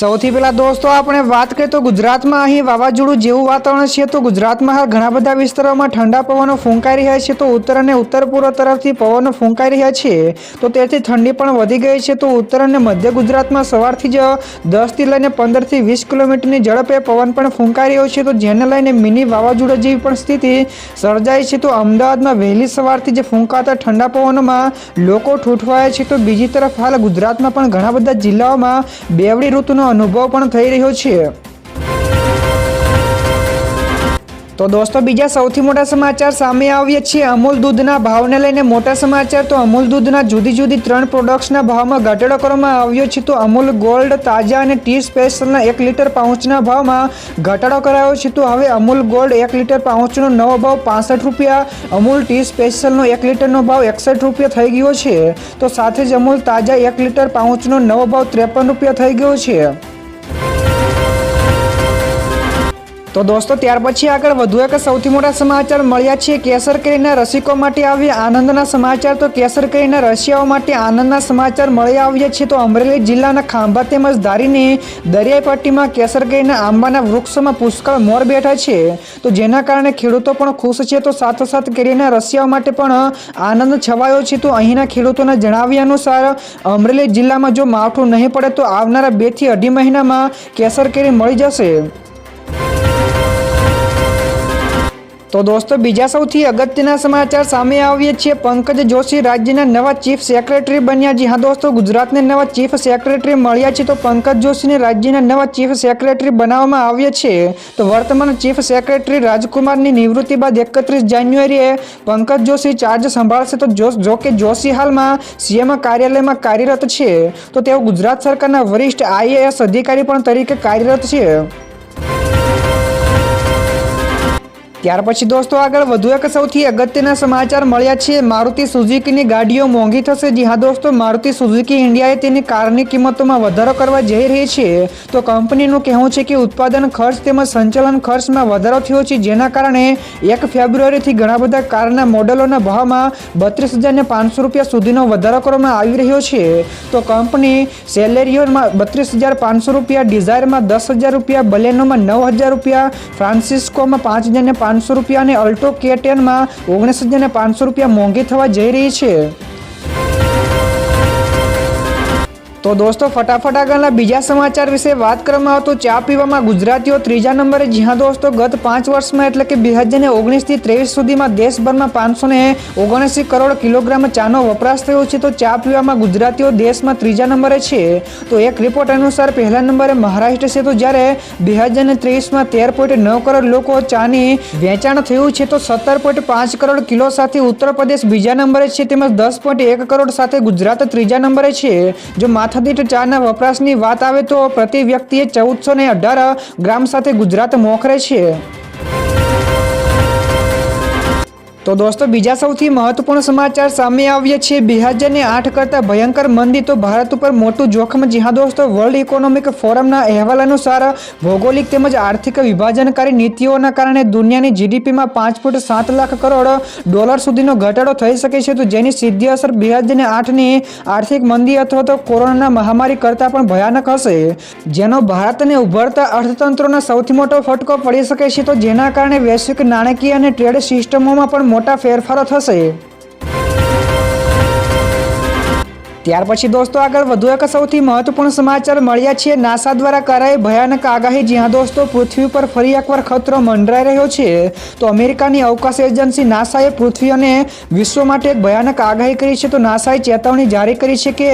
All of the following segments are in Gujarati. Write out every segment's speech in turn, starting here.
સૌથી પહેલા દોસ્તો, આપણે વાત કરીએ તો ગુજરાતમાં અહીં વાવાઝોડું જેવું વાતાવરણ છે, તો ગુજરાતમાં હાલ ઘણા બધા વિસ્તારોમાં ઠંડા પવનો ફૂંકાઈ રહ્યા છે, તો ઉત્તર અને ઉત્તર પૂર્વ તરફથી પવનો ફૂંકાઈ રહ્યા છે, તો તેથી ઠંડી પણ વધી ગઈ છે, તો ઉત્તર અને મધ્ય ગુજરાતમાં સવારથી જ દસથી લઈને પંદરથી વીસ કિલોમીટરની ઝડપે પવન પણ ફૂંકાઈ રહ્યો છે, તો જેને લઈને મિની વાવાઝોડા જેવી પણ સ્થિતિ સર્જાઈ છે, તો અમદાવાદમાં વહેલી સવારથી જે ફૂંકાતા ઠંડા પવનોમાં લોકો ઠૂંઠવાયા છે, તો બીજી તરફ હાલ ગુજરાતમાં પણ ઘણા બધા જિલ્લાઓમાં બેવડી ઋતુનો અનુભવ પણ થઈ રહ્યો છે. તો દોસ્તો, બીજા સૌથી મોટા સમાચાર સામે આવ્યા છે. અમૂલ દૂધના ભાવને લઈને મોટા સમાચાર. તો અમૂલ દૂધના જુદી જુદી ત્રણ પ્રોડક્ટ્સના ભાવમાં ઘટાડો કરવામાં આવ્યો છે. તો અમૂલ ગોલ્ડ તાજા અને ટી સ્પેશિયલના એક લીટર પાઉચના ભાવમાં ઘટાડો કરાયો છે. તો હવે અમૂલ ગોલ્ડ એક લીટર પાઉચનો નવો ભાવ પાસઠ રૂપિયા, અમૂલ ટી સ્પેશિયલનો એક લીટરનો ભાવ એકસઠ રૂપિયા થઈ ગયો છે. તો સાથે જ અમૂલ તાજા એક લીટર પાઉચનો નવો ભાવ ત્રેપન રૂપિયા થઈ ગયો છે. તો દોસ્તો, ત્યાર પછી આગળ વધુ એક સૌથી મોટા સમાચાર મળ્યા છે. કેસર કેરીના રસિકો માટે આવ્યા આનંદના સમાચાર. તો કેસર કેરીના રશિયાઓ માટે આનંદના સમાચાર મળી આવ્યા છે. તો અમરેલી જિલ્લાના ખાંભા તેમજ ધારીની દરિયાઈ પટ્ટીમાં કેસર કેરીના આંબાના વૃક્ષોમાં પુષ્કળ મોર બેઠા છે. તો જેના કારણે ખેડૂતો પણ ખુશ છે. તો સાથોસાથ કેરીના રશિયાઓ માટે પણ આનંદ છવાયો છે. તો અહીંના ખેડૂતોના જણાવ્યા અનુસાર, અમરેલી જિલ્લામાં જો માવઠું નહીં પડે તો આવનારા બેથી અઢી મહિનામાં કેસર કેરી મળી જશે. તો દોસ્તો, બીજા સૌથી અગત્યના સમાચાર સામે આવીએ છીએ. પંકજ જોશી રાજ્યના નવા ચીફ સેક્રેટરી બન્યા જી. હા, દોસ્તો, ગુજરાતને નવા ચીફ સેક્રેટરી મળ્યા છે. તો પંકજ જોશીને રાજ્યના નવા ચીફ સેક્રેટરી બનાવવામાં આવ્યા છે. તો વર્તમાન ચીફ સેક્રેટરી રાજકુમારની નિવૃત્તિ બાદ એકત્રીસ જાન્યુઆરીએ પંકજ જોશી ચાર્જ સંભાળશે. તો જો કે જોશી હાલમાં સીએમ કાર્યાલયમાં કાર્યરત છે. તો તેઓ ગુજરાત સરકારના વરિષ્ઠ આઈએએસ અધિકારી પણ તરીકે કાર્યરત છે. ત્યાર પછી દોસ્તો આગળ વધુ એક સૌથી અગત્યના સમાચાર મળ્યા છે. મારુતિ સુઝુકીની ગાડીઓ મોંઘી થશે. જી હા દોસ્તો, મારુતિ સુઝુકી ઇન્ડિયાએ તેની કારની કિંમતોમાં વધારો કરવા જઈ રહી છે. તો કંપનીનું કહેવું છે કે ઉત્પાદન ખર્ચ તેમજ સંચાલન ખર્ચમાં વધારો થયો છે, જેના કારણે એક ફેબ્રુઆરીથી ઘણા બધા કારના મોડેલોના ભાવમાં બત્રીસ હજારને પાંચસો રૂપિયા સુધીનો વધારો કરવામાં આવી રહ્યો છે. તો કંપની સેલેરીઓમાં બત્રીસ હજાર પાંચસો રૂપિયા, ડિઝાયરમાં દસ હજાર રૂપિયા, બલેનોમાં નવ હજાર રૂપિયા, ફ્રાન્સિસ્કોમાં પાંચ હજારને પાંચસો રૂપિયા અને અલ્ટો કે ટેનમાં ઓગણીસ હજારને પાંચસો રૂપિયા મોંઘી થવા જઈ રહી છે. તો દોસ્તો, ફટાફટ આગળના બીજા સમાચાર વિશે વાત કરવામાં આવતો ચા પીવામાં ગુજરાતીઓ ત્રીજા નંબરે. જ્યાં દોસ્તો, ગત પાંચ વર્ષમાં એટલે કે બે હજાર ઓગણીસથી ત્રેવીસ સુધીમાં દેશભરમાં પાંચસો ને ઓગણસી કરોડ કિલોગ્રામ ચાનો વપરાશ થયો છે. તો ચા પીવામાં ગુજરાતીઓ દેશમાં ત્રીજા નંબરે છે. તો એક રિપોર્ટ અનુસાર પહેલા નંબરે મહારાષ્ટ્ર છે. તો જ્યારે બે હજાર ને ત્રેવીસમાં તેર પોઈન્ટ નવ કરોડ લોકો ચાની વેચાણ થયું છે, તો સત્તર પોઈન્ટ પાંચ કરોડ કિલો સાથે ઉત્તર પ્રદેશ બીજા નંબરે છે. તેમજ દસ પોઈન્ટ એક કરોડ સાથે ગુજરાત ત્રીજા નંબરે છે. જો માથાદીઠ ચાના વપરાશની વાત આવે તો પ્રતિ વ્યક્તિએ ચૌદસો ને અઢાર ગ્રામ સાથે ગુજરાત મોખરે છે. તો દોસ્તો, બીજા સૌથી મહત્વપૂર્ણ સમાચાર સામે આવ્યા છે. બે હજાર ને આઠ કરતાં ભયંકર મંદી તો ભારત ઉપર મોટું જોખમ જી. હા દોસ્તો વર્લ્ડ ઇકોનોમિક ફોરમના અહેવાલ અનુસાર ભૌગોલિક તેમજ આર્થિક વિભાજનકારી નીતિઓના કારણે દુનિયાની જીડીપીમાં પાંચ ફૂટ સાત લાખ કરોડ ડોલર સુધીનો ઘટાડો થઈ શકે છે. તો જેની સીધી અસર બે હજારને આઠની આર્થિક મંદી અથવા તો કોરોના મહામારી કરતાં પણ ભયાનક હશે. જેનો ભારતને ઉભરતા અર્થતંત્રોનો સૌથી મોટો ફટકો પડી શકે છે. તો જેના કારણે વૈશ્વિક નાણાકીય અને ટ્રેડ સિસ્ટમોમાં પણ મોટા ફેરફારો થશે ત્યાર પછી દોસ્તો આગળ વધુ એક સૌથી મહત્વપૂર્ણ સમાચાર મળ્યા છે. નાસા દ્વારા કરાઈ ભયાનક આગાહી, જ્યાં દોસ્તો પૃથ્વી પર ફરી એકવાર ખતરો મંડરાઈ રહ્યો છે. તો અમેરિકાની અવકાશ એજન્સી નાસાએ પૃથ્વી અને વિશ્વ માટે એક ભયાનક આગાહી કરી છે. તો નાસાએ ચેતવણી જારી કરી છે કે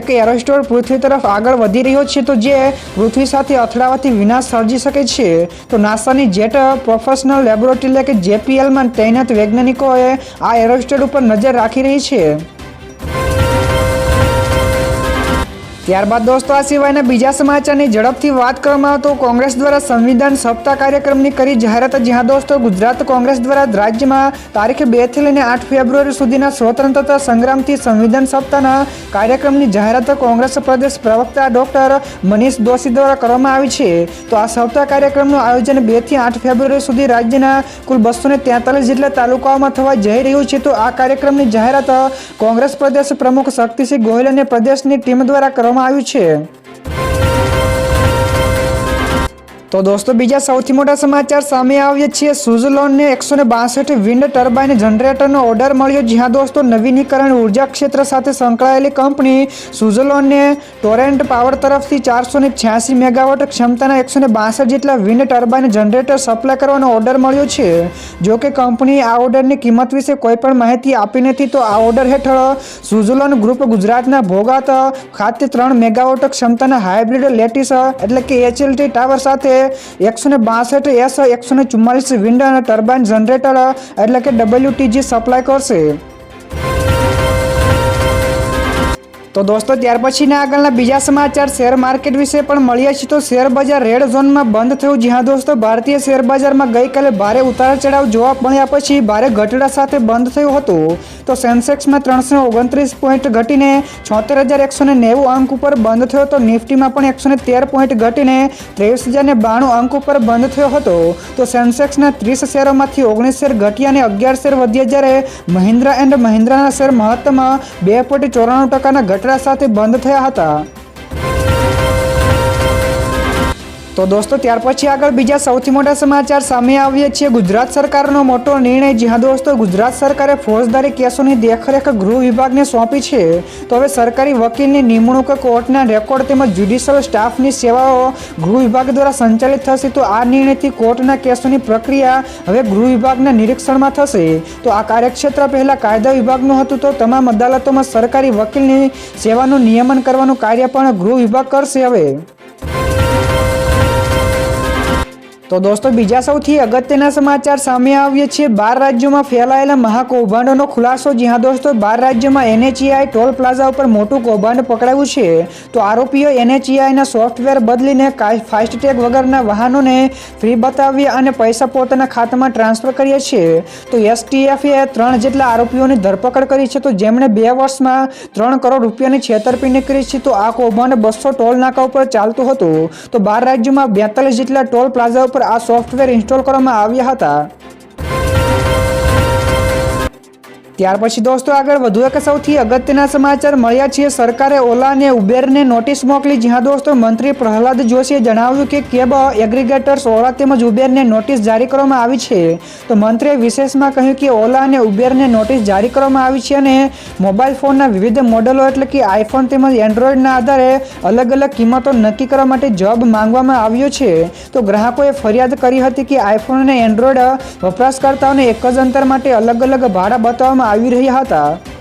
એક એરોસ્ટોર પૃથ્વી તરફ આગળ વધી રહ્યો છે, તો જે પૃથ્વી સાથે અથડાવાથી વિનાશ સર્જી શકે છે. તો નાસાની જેટ પ્રોફેશનલ લેબોરેટરી એટલે કે જેપીએલમાં તૈનાત વૈજ્ઞાનિકોએ આ એરોસ્ટોર ઉપર નજર રાખી રહી છે. ત્યારબાદ દોસ્તો, આ સિવાયના બીજા સમાચારની ઝડપથી વાત કરવામાં આવતો કોંગ્રેસ દ્વારા સંવિધાન સપ્તાહ કાર્યક્રમની કરી જાહેરાત. જ્યાં દોસ્તો, ગુજરાત કોંગ્રેસ દ્વારા રાજ્યમાં તારીખ બેથી લઈને આઠ ફેબ્રુઆરી સુધીના સ્વતંત્રતા સંગ્રામથી સંવિધાન સપ્તાહના કાર્યક્રમની જાહેરાત કોંગ્રેસ પ્રદેશ પ્રવક્તા ડોક્ટર મનીષ દોશી દ્વારા કરવામાં આવી છે. તો આ સપ્તાહ કાર્યક્રમનું આયોજન બેથી આઠ ફેબ્રુઆરી સુધી રાજ્યના કુલ બસો ને તેતાલીસ જેટલા તાલુકાઓમાં થવા જઈ રહ્યું છે. તો આ કાર્યક્રમની જાહેરાત કોંગ્રેસ પ્રદેશ પ્રમુખ શક્તિસિંહ ગોહિલ અને પ્રદેશની ટીમ દ્વારા કરવામાં આવ્યું છે તો દોસ્તો, બીજા સૌથી મોટા સમાચાર સામે આવીએ છીએ. સુઝલોનને એકસો ને બાસઠ વિન્ડ ટર્બાઇન જનરેટરનો ઓર્ડર મળ્યો, જ્યાં દોસ્તો નવીનીકરણ ઊર્જા ક્ષેત્ર સાથે સંકળાયેલી કંપની સુઝલોનને ટોરેન્ટ પાવર તરફથી ચારસો ને છ્યાસી મેગાવોટ ક્ષમતાના એકસો ને બાસઠ જેટલા વિન્ડ ટર્બાઇન જનરેટર સપ્લાય કરવાનો ઓર્ડર મળ્યો છે. જો કે કંપની આ ઓર્ડરની કિંમત વિશે કોઈ પણ માહિતી આપી નથી, તો આ ઓર્ડર હેઠળ સુઝલોન ગ્રુપ ગુજરાતના ભોગાત ખાતે ત્રણ મેગાવોટ ક્ષમતાના હાઇબ્રિડ લેટિસ, એટલે કે એચએલટી ટાવર સાથે એકસો ને બાસઠ એસ એકસો ચુમ્માલીસ વિન્ડ અને ટર્બાઇન જનરેટર, એટલે કે ડબલ્યુટીજી સપ્લાય કરશે. તો દોસ્તો, ત્યાર પછીના આગળના બીજા સમાચાર. શેર માર્કેટ વિશે પણ મળ્યા છીએ. તો શેર બજાર રેડ ઝોનમાં બંધ થયું. જ્યાં દોસ્તો, ભારતીય શેર બજારમાં ગઈકાલે ભારે ઉતાર ચઢાવ જોવા મળ્યા પછી ભારે ઘટડા સાથે બંધ થયું હતું. તો સેન્સેક્સમાં ત્રણસો ઓગણત્રીસ પોઈન્ટ ઘટીને છોતેર હજાર એકસો નેવું અંક ઉપર બંધ થયો તો નિફ્ટીમાં પણ એકસો તેર પોઈન્ટ ઘટીને ત્રેવીસ હજાર બાણું અંક ઉપર બંધ થયો હતો. તો સેન્સેક્સના ત્રીસ શેરોમાંથી ઓગણીસ શેર ઘટ્યા અને અગિયાર શેર વધ્યા જ્યારે મહિન્દ્રા એન્ડ મહિન્દ્રાના શેર મહત્તમ બે પોઈન્ટ ચોરાણું ટકાના ઘટડા સાથે બંધ થયા હતા. તો દોસ્તો, ત્યાર પછી આગળ બીજા સૌથી મોટા સમાચાર સામે આવ્યા છે ગુજરાત સરકારનો મોટો નિર્ણય, જ્યાં દોસ્તો, ગુજરાત સરકારે ફોજદારી કેસોની દેખરેખ ગૃહ વિભાગને સોંપી છે. તો હવે સરકારી વકીલની નિમણૂક કોર્ટના રેકોર્ડ તેમજ જ્યુડિશિયલ સ્ટાફની સેવાઓ ગૃહ વિભાગ દ્વારા સંચાલિત થશે. તો આ નિર્ણયથી કોર્ટના કેસોની પ્રક્રિયા હવે ગૃહ વિભાગના નિરીક્ષણમાં થશે. તો આ કાર્યક્ષેત્ર પહેલાં કાયદા વિભાગનું હતું. તો તમામ અદાલતોમાં સરકારી વકીલની સેવાનું નિયમન કરવાનું કાર્ય પણ ગૃહ વિભાગ કરશે હવે. તો દોસ્તો, બીજા સૌથી અગત્યના સમાચાર સામે આવ્યા છે બાર રાજ્યોમાં ફેલાયેલા મહાકૌભાંડોનો ખુલાસો. જ્યાં દોસ્તો, બાર રાજ્યોમાં એનએચઈઆઈ ટોલ પ્લાઝા ઉપર મોટું કૌભાંડ પકડાયું છે, તો આરોપીઓ એનએચઈઆઈના સોફ્ટવેર બદલીને ફાસ્ટેગ વગરના વાહનોને ફ્રી બતાવ્યા અને પૈસા પોતાના ખાતામાં ટ્રાન્સફર કર્યા છે. તો એસટીએફએ ત્રણ જેટલા આરોપીઓની ધરપકડ કરી છે. તો જેમણે બે વર્ષમાં ત્રણ કરોડ રૂપિયાની છેતરપિંડી કરી છે, તો આ કૌભાંડ બસો ટોલ નાકા ઉપર ચાલતું હતું. તો બાર રાજ્યોમાં બેતાલીસ જેટલા ટોલ પ્લાઝા ઉપર આ સોફ્ટવેર ઇન્સ્ટોલ કરવામાં આવ્યા હતા. ત્યાર પછી દોસ્તો આગળ વધુ એક સૌથી અગત્યના સમાચાર મળ્યા છે સરકારે ઓલા અને ઉબેરને નોટિસ મોકલી. જ્યાં દોસ્તો મંત્રી પ્રહલાદ જોશીએ જણાવ્યું કે કેબ એગ્રીગેટર્સ ઓલા તેમજ ઉબેરને નોટિસ જારી કરવામાં આવી છે. તો મંત્રીએ વિશેષમાં કહ્યું કે ઓલા અને ઉબેરને નોટિસ જારી કરવામાં આવી છે અને મોબાઈલ ફોનના વિવિધ મોડેલો એટલે કે આઈફોન તેમજ એન્ડ્રોઈડના આધારે અલગ અલગ કિંમતો નક્કી કરવા માટે જવાબ માંગવામાં આવ્યો છે. તો ગ્રાહકોએ ફરિયાદ કરી હતી કે આઈફોન અને એન્ડ્રોઈડ વપરાશકર્તાઓને એક જ અંતર માટે અલગ અલગ ભાડા બતાવવામાં આવી રહ્યા હતા.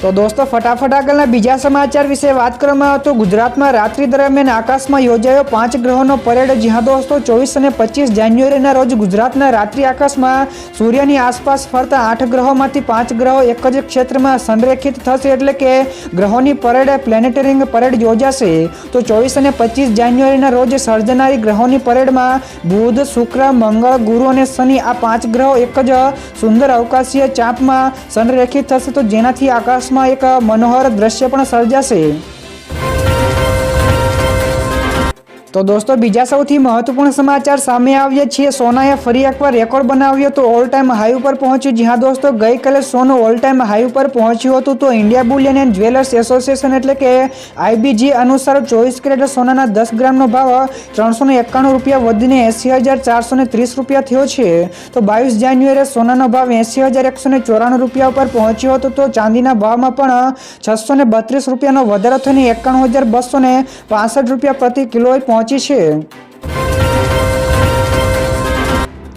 તો દોસ્તો, ફટાફટ આગળના બીજા સમાચાર વિશે વાત કરવામાં આવે ગુજરાતમાં રાત્રિ દરમિયાન આકાશમાં યોજાયો પાંચ ગ્રહોનો પરેડ, જ્યાં દોસ્તો ચોવીસ અને પચીસ જાન્યુઆરીના રોજ ગુજરાતના રાત્રિ આકાશમાં સૂર્યની આસપાસ ફરતા આઠ ગ્રહોમાંથી પાંચ ગ્રહો એક જ ક્ષેત્રમાં સંરેખિત થશે એટલે કે ગ્રહોની પરેડ, પ્લેનેટરિંગ પરેડ યોજાશે. તો ચોવીસ અને પચીસ જાન્યુઆરીના રોજ સર્જનારી ગ્રહોની પરેડમાં બુધ, શુક્ર, મંગળ, ગુરુ અને શનિ આ પાંચ ગ્રહો એક જ સુંદર અવકાશીય ચાપમાં સંરેખિત થશે. તો જેનાથી આકાશ આકાશમાં એક મનોહર દ્રશ્ય પણ સર્જાશે. તો દોસ્તો, બીજા સૌથી મહત્વપૂર્ણ સમાચાર સામે આવ્યા છીએ. સોનાએ ફરી એકવાર રેકોર્ડ બનાવ્યો તો ઓલ ટાઈમ હાઈ ઉપર પહોંચ્યું. જ્યાં દોસ્તો, ગઈકાલે સોનું ઓલ ટાઈમ હાઈ ઉપર પહોંચ્યું હતું તો India bullion and jewellers association એટલે કે આઈબીજી અનુસાર ચોવીસ કેરેટ સોનાના દસ ગ્રામનો ભાવ ત્રણસો એકાણું રૂપિયા વધીને એંસી હજાર ચારસો ને ત્રીસ રૂપિયા થયો છે. તો બાવીસ જાન્યુઆરીએ સોનાનો ભાવ એંસી હજાર એકસો ચોરાણું રૂપિયા ઉપર પહોંચ્યો હતો તો ચાંદીના ભાવમાં પણ છસો બત્રીસ રૂપિયાનો વધારો થઈને એકાણું હજાર બસો ને રૂપિયા પ્રતિ કિલોએ પહોંચી છે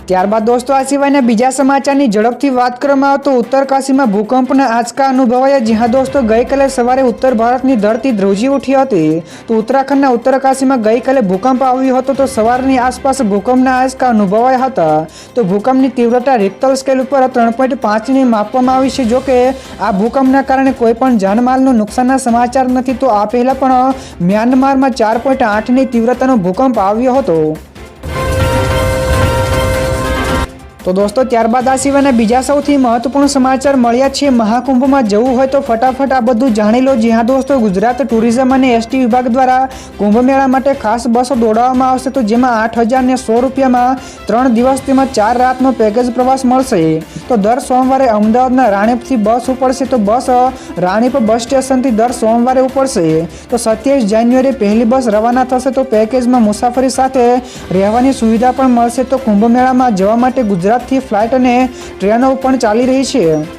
ત્યારબાદ દોસ્તો, આ સિવાયના બીજા સમાચારની ઝડપથી વાત કરવામાં આવે તો ઉત્તરકાશીમાં ભૂકંપના આંચકા અનુભવાયા. જ્યાં દોસ્તો, ગઈકાલે સવારે ઉત્તર ભારતની ધરતી ધ્રુજી ઉઠી હતી. તો ઉત્તરાખંડના ઉત્તરકાશીમાં ગઈકાલે ભૂકંપ આવ્યો હતો તો સવારની આસપાસ ભૂકંપના આંચકા અનુભવાયા હતા. તો ભૂકંપની તીવ્રતા રિક્ટર સ્કેલ ઉપર ત્રણ પોઈન્ટ પાંચની માપવામાં આવી છે. જોકે આ ભૂકંપના કારણે કોઈ પણ જાનમાલનું નુકસાનના સમાચાર નથી. તો આ પહેલાં પણ મ્યાનમારમાં ચાર પોઈન્ટ આઠની તીવ્રતાનો ભૂકંપ આવ્યો હતો. તો દોસ્તો, ત્યારબાદ આ સિવાયના બીજા સૌથી મહત્વપૂર્ણ સમાચાર મળ્યા છે. મહાકુંભમાં જવું હોય તો ફટાફટ આ બધું જાણી લો. જ્યાં દોસ્તો, ગુજરાત ટુરિઝમ અને એસટી વિભાગ દ્વારા કુંભ મેળા માટે ખાસ બસો દોડાવવામાં આવશે, તો જેમાં આઠ હજાર ને સો રૂપિયામાં ત્રણ દિવસ તેમાં ચાર રાતનો પેકેજ પ્રવાસ મળશે. તો દર સોમવારે અમદાવાદના રાણીપથી બસ ઉપડશે, તો બસ રાણીપ બસ સ્ટેશનથી દર સોમવારે ઉપડશે. તો સત્યાવીસ જાન્યુઆરી પહેલી બસ રવાના થશે, તો પેકેજમાં મુસાફરી સાથે રહેવાની સુવિધા પણ મળશે. તો કુંભ મેળામાં જવા માટે ગુજરાતથી ફ્લાઇટ અને ટ્રેનો પણ ચાલી રહી છે.